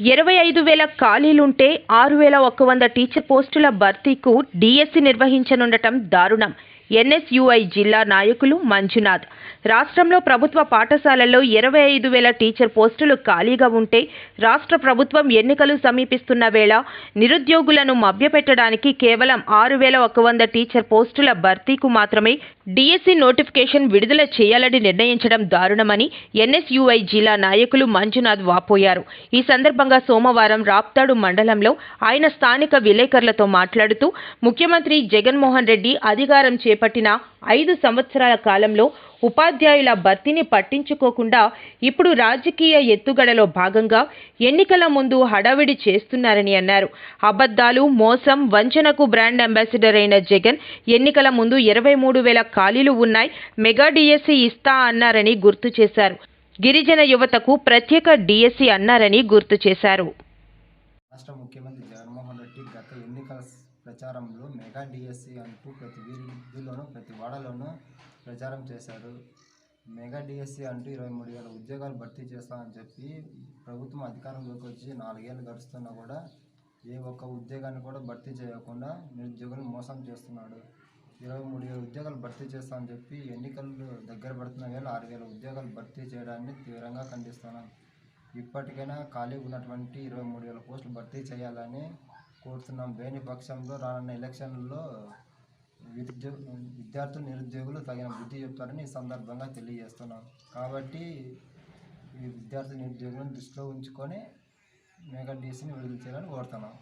ఇరవై ఐదు వేల ఖాళీలుంటే ఆరు వేల ఒక్క వంద టీచర్ పోస్టుల భర్తీకు డిఎస్సి నిర్వహించనుండటం దారుణం. ఎన్ఎస్యుఐ జిల్లా నాయకులు మంజునాథ్. రాష్ట్రంలో ప్రభుత్వ పాఠశాలల్లో ఇరవై ఐదు వేల టీచర్ పోస్టులు ఖాళీగా ఉంటే రాష్ట్ర ప్రభుత్వం ఎన్నికలు సమీపిస్తున్న వేళ నిరుద్యోగులను మభ్యపెట్టడానికి కేవలం ఆరు వేల ఒక వంద టీచర్ పోస్టుల భర్తీకు మాత్రమే డిఎస్సి నోటిఫికేషన్ విడుదల చేయాలని నిర్ణయించడం దారుణమని ఎన్ఎస్యుఐ జిల్లా నాయకులు మంజునాథ్ వాపోయారు. ఈ సందర్భంగా సోమవారం రాప్తాడు మండలంలో ఆయన స్థానిక విలేకరులతో మాట్లాడుతూ ముఖ్యమంత్రి జగన్మోహన్ రెడ్డి అధికారం చే చేపట్టిన ఐదు సంవత్సరాల కాలంలో ఉపాధ్యాయుల భర్తీని పట్టించుకోకుండా ఇప్పుడు రాజకీయ ఎత్తుగడలో భాగంగా ఎన్నికల ముందు హడావిడి చేస్తున్నారని అన్నారు. అబద్ధాలు మోసం వంచనకు బ్రాండ్ అంబాసిడర్ అయిన జగన్ ఎన్నికల ముందు ఇరవై మూడు వేల ఖాళీలు ఉన్నాయి మెగా డిఎస్సి ఇస్తా అన్నారని గుర్తు చేశారు. గిరిజన యువతకు ప్రత్యేక డిఎస్సి అన్నారని గుర్తు చేశారు. రాష్ట్ర ముఖ్యమంత్రి జగన్మోహన్ రెడ్డి గత ఎన్నికల ప్రచారంలో మెగా డిఎస్సి అంటూ ప్రతి వీధిలోనూ ప్రతి వాడలోనూ ప్రచారం చేశారు. మెగా డిఎస్సి అంటూ ఇరవై మూడు వేల ఉద్యోగాలు భర్తీ చేస్తామని చెప్పి ప్రభుత్వం అధికారంలోకి వచ్చి నాలుగేళ్ళు గడుస్తున్నా కూడా ఏ ఒక్క ఉద్యోగాన్ని కూడా భర్తీ చేయకుండా నిరుద్యోగులను మోసం చేస్తున్నాడు. ఇరవై మూడు వేల ఉద్యోగాలు భర్తీ చేస్తామని చెప్పి ఎన్నికలు దగ్గర పడుతున్న వేళ ఆరు వేల ఉద్యోగాలు భర్తీ చేయడాన్ని తీవ్రంగా ఖండిస్తున్నాం. ఇప్పటికైనా ఖాళీ ఉన్నటువంటి ఇరవై మూడు వేల పోస్టులు భర్తీ చేయాలని కోరుతున్నాం. లేని పక్షంలో రానున్న ఎలక్షన్లలో విద్య విద్యార్థులు నిరుద్యోగులు తగిన బుద్ధి చెప్తారని ఈ సందర్భంగా తెలియజేస్తున్నాం. కాబట్టి ఈ విద్యార్థి నిరుద్యోగులను దృష్టిలో ఉంచుకొని మెగా డీసీని విడుదల చేయాలని కోరుతున్నాం.